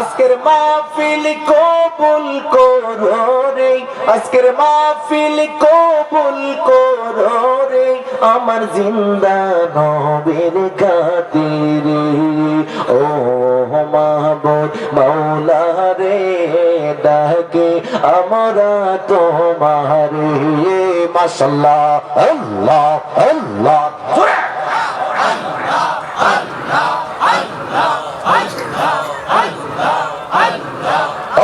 আজকের মাহফিল কবুল করো রে, আজকের মাহফিল কবুল করো রে, আমার জিন্দা নবীর খাতিরে। ও মাহবুব মাওলা রে, ডাকে আমরা তোমারে। মাশাল্লাহ, আল্লাহ আল্লাহ।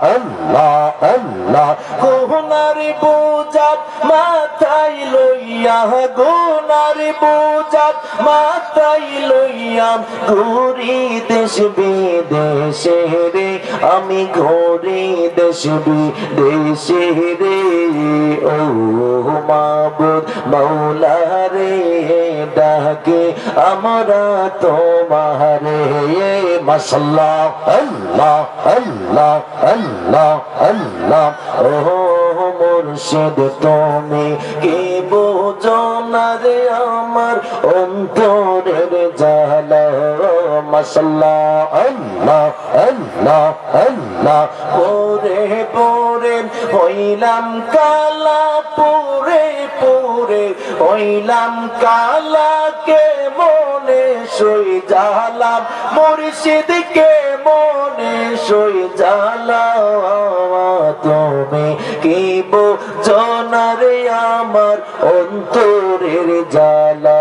আল্লাহ আল্লাহ। কোহনার বুজাত মাথায় লইয়া, গোনার বুজাত মাথায় লইয়া ঘুরি দেশ বিদেশে রে আমি ঘুরি দেশ বিদেশে রে ও মাবুদ মৌলা রে ডাকে, আমরা তোমারে মাসাল্লাহ আল্লাহ আল্লাহ আল্লাহ আল্লাহ। ও মুর্শিদ, তুমি কি বোঝো না রে আমার অন্তরের জালা মাসাল্লাহ আল্লাহ আল্লাহ আল্লাহ। পরে পরে, হইলাম কালা পুরে। পুরে হইলাম কালা কে মনে সই জালাম মুর্শিদ কে মনে সই জালা তুমি কি বোঝনারে আমার অন্তরের জালা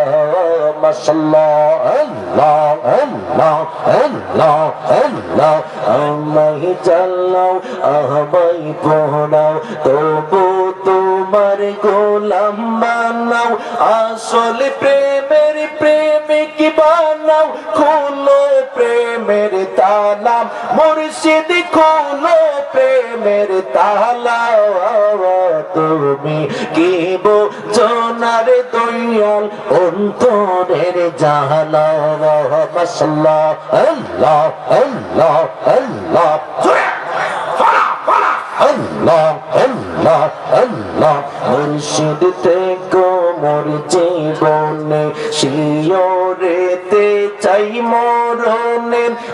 আমায় পড়াও তবু তোমার গোলাম বানাও আসল প্রেমের প্রেমিক বানাও প্রেমের তালাম মুর্শিদ খুলো প্রেমের তালা। তুমি কি বোঝনার দয়াল? অন্তরের জালা মাসাল্লাহ আল্লাহ আল্লাহ আল্লাহ। আল্লাহ আল্লাহ আল্লাহ। মুর্শিদ থেকে মোর জীবনে চাই মরণে।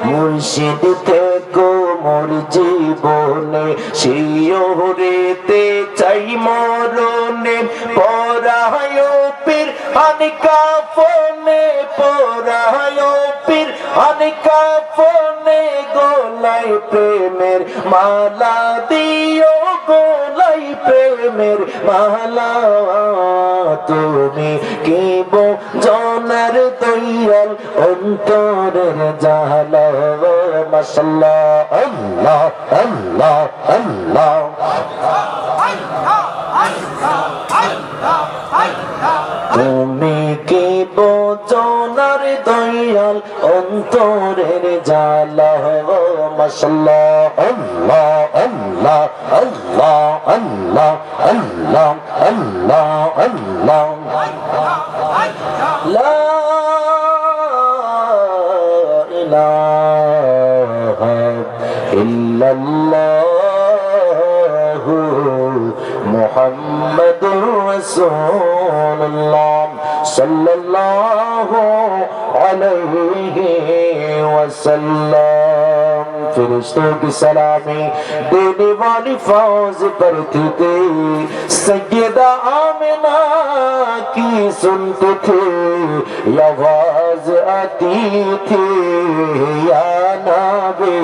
মুর্শিদ থেকে মোর জীবনে শিওরেতে চাই মরণে পরায় পীর আনিকা ফোনে পরায় পীর আনিকা ফোনে গোলাই প্রেমের মালা দিও। প্রেমের মালা তুমি কি জনার দয়াল? অন্তরের জালা মশলা আল্লাহ আল্লাহ আল্লাহ। তুমি অন্তরের জালা মাসাল্লাহ আল্লাহ আল্লাহ আল্লাহ আল্লাহ আল্লাহ আল্লাহ আল্লাহ। লা ইলাহা ইল্লাল্লাহু صلى الله عليه وسلم فرشتوں کی سلامی دینے والی فوز پر تھی تھی سیدہ آمنہ کی سنتے تھے آواز آتی تھی یا نبی